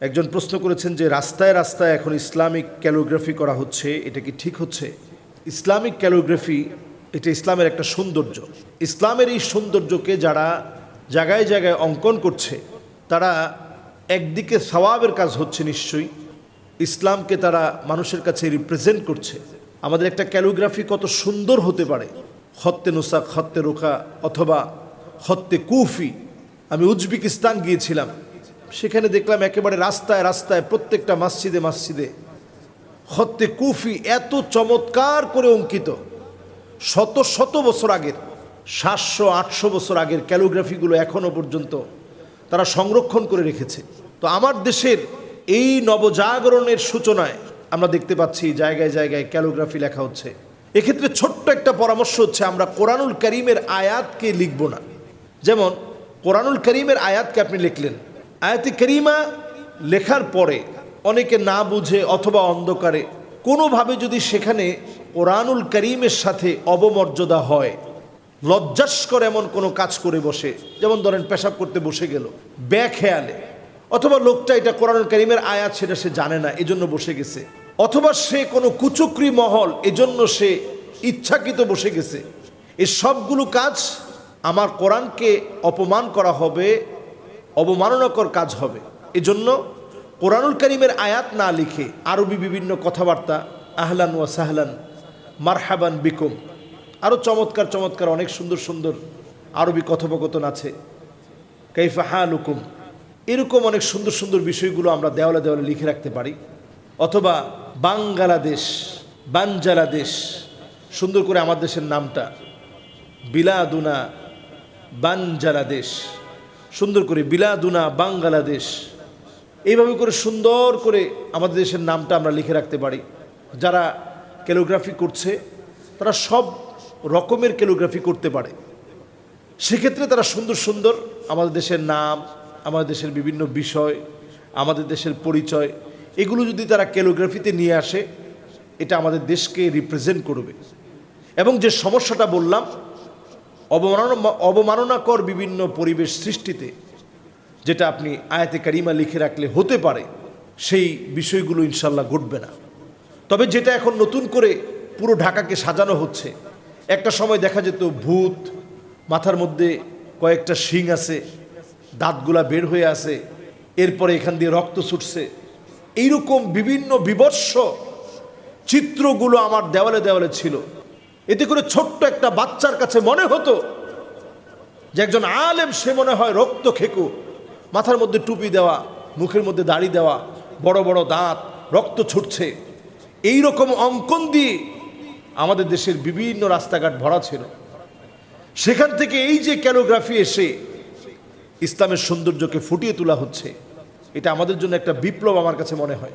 একজন প্রশ্ন করেছেন যে রাস্তায় রাস্তায় এখন ইসলামিক ক্যালোগ্রাফি করা হচ্ছে, এটা কি ঠিক হচ্ছে? ইসলামিক ক্যালোগ্রাফি, এটা ইসলামের একটা সৌন্দর্য। ইসলামের এই সৌন্দর্যকে যারা জায়গায় জায়গায় অঙ্কন করছে, তারা একদিকে সওয়াবের কাজ হচ্ছে নিশ্চয়ই, ইসলামকে তারা মানুষের কাছে রিপ্রেজেন্ট করছে। আমাদের একটা ক্যালোগ্রাফি কত সুন্দর হতে পারে। হত্তে নুসাক হত্তে রোকা অথবা হত্তে কুফি। আমি উজবেকিস্তান গিয়েছিলাম। সেখানে দেখলাম একেবারে রাস্তায় রাস্তায় প্রত্যেকটা মসজিদে মসজিদে হত্তে কুফি এত চমৎকার করে অঙ্কিত। শত শত বছর আগের, সাতশো, আটশো বছর আগের ক্যালোগ্রাফিগুলো এখনও পর্যন্ত তারা সংরক্ষণ করে রেখেছে। তো আমার দেশের এই নবজাগরণের সূচনায় আমরা দেখতে পাচ্ছি জায়গায় জায়গায় ক্যালোগ্রাফি লেখা হচ্ছে। এক্ষেত্রে ছোট্ট একটা পরামর্শ হচ্ছে, আমরা কোরআনুল করিমের আয়াতকে লিখব না। যেমন, কোরআনুল করিমের আয়াতকে আপনি লিখলেন আয়াতে করিমা লেখার পরে অনেকে না বুঝে অথবা অন্ধকারে, কোনোভাবে যদি সেখানে কোরআনুল করিমের সাথে অবমর্যাদা হয়, লজ্জাস্কর এমন কোনো কাজ করে বসে, যেমন ধরেন পেশাব করতে বসে গেল খেয়ালে অথবা লোকটা এটা কোরআনুল করিমের আয়াত সেটা সে জানে না, এজন্য বসে গেছে, অথবা সে কোনো কুচক্রি মহল, এজন্য সে ইচ্ছাকৃত বসে গেছে এই সবগুলো কাজ আমার কোরআনকে অপমান করা হবে অবমাননাকর কাজ হবে। এজন্য কোরআনুল করিমের আয়াত না লিখে আরবি বিভিন্ন কথাবার্তা, আহলান ওয়া সাহলান, মারহাবান বিকুম আরও চমৎকার চমৎকার অনেক সুন্দর সুন্দর আরবি কথোপকথন আছে। কাইফা হালুকুম, এরকম অনেক সুন্দর সুন্দর বিষয়গুলো আমরা দেওয়ালে দেওয়ালে লিখে রাখতে পারি। অথবা বাংলাদেশ বাঞ্জালাদেশ সুন্দর করে আমার দেশের নামটা, বিলাদুনা বাঞ্জালাদেশ সুন্দর করে বিলাদুনা বাংলাদেশ। এইভাবে করে সুন্দর করে আমাদের দেশের নামটা আমরা লিখে রাখতে পারি। যারা ক্যালোগ্রাফি করছে, তারা সব রকমের ক্যালোগ্রাফি করতে পারে। সেক্ষেত্রে তারা সুন্দর সুন্দর আমাদের দেশের নাম, আমাদের দেশের বিভিন্ন বিষয়, আমাদের দেশের পরিচয়, এগুলো যদি তারা ক্যালোগ্রাফিতে নিয়ে আসে, এটা আমাদের দেশকে রিপ্রেজেন্ট করবে। এবং যে সমস্যাটা বললাম অবমাননা অবমাননাকর বিভিন্ন পরিবেশ সৃষ্টিতে, যেটা আপনি আয়াতে কারিমা লিখে রাখলে হতে পারে, সেই বিষয়গুলো ইনশাল্লাহ ঘটবে না। তবে যেটা এখন নতুন করে পুরো ঢাকাকে সাজানো হচ্ছে, একটা সময় দেখা যেত ভূত, মাথার মধ্যে কয়েকটা শিং আছে, দাঁতগুলা বের হয়ে আছে, এরপরে এখান দিয়ে রক্ত ছুটছে। এইরকম বিভিন্ন বিবর্ষ চিত্রগুলো আমার দেওয়ালে দেওয়ালে ছিল। এতে করে ছোট্ট একটা বাচ্চার কাছে মনে হতো যে একজন আলেম, সে মনে হয় রক্ত খেকু। মাথার মধ্যে টুপি দেওয়া, মুখের মধ্যে দাড়ি দেওয়া, বড় বড় দাঁত, রক্ত ছুটছে। এই রকম অঙ্কন দিয়ে আমাদের দেশের বিভিন্ন রাস্তাঘাট ভরা ছিল। সেখান থেকে এই যে ক্যালোগ্রাফি এসে ইসলামের সৌন্দর্যকে ফুটিয়ে তোলা হচ্ছে, এটা আমাদের জন্য একটা বিপ্লব আমার কাছে মনে হয়।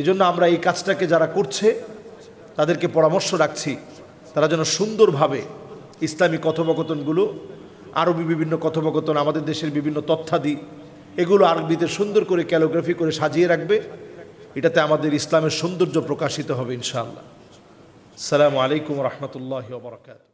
এজন্য আমরা এই কাজটাকে যারা করছে তাদেরকে পরামর্শ রাখছি। তারা যেন সুন্দরভাবে ইসলামী কথোপকথনগুলো, আরবি বিভিন্ন কথোপকথন, আমাদের দেশের বিভিন্ন তথ্যাদি, এগুলো আরবিতে সুন্দর করে ক্যালোগ্রাফি করে সাজিয়ে রাখবে। এটাতে আমাদের ইসলামের সৌন্দর্য প্রকাশিত হবে ইনশাআল্লাহ। সালামু আলাইকুম রহমতুল্লাহ বরকাত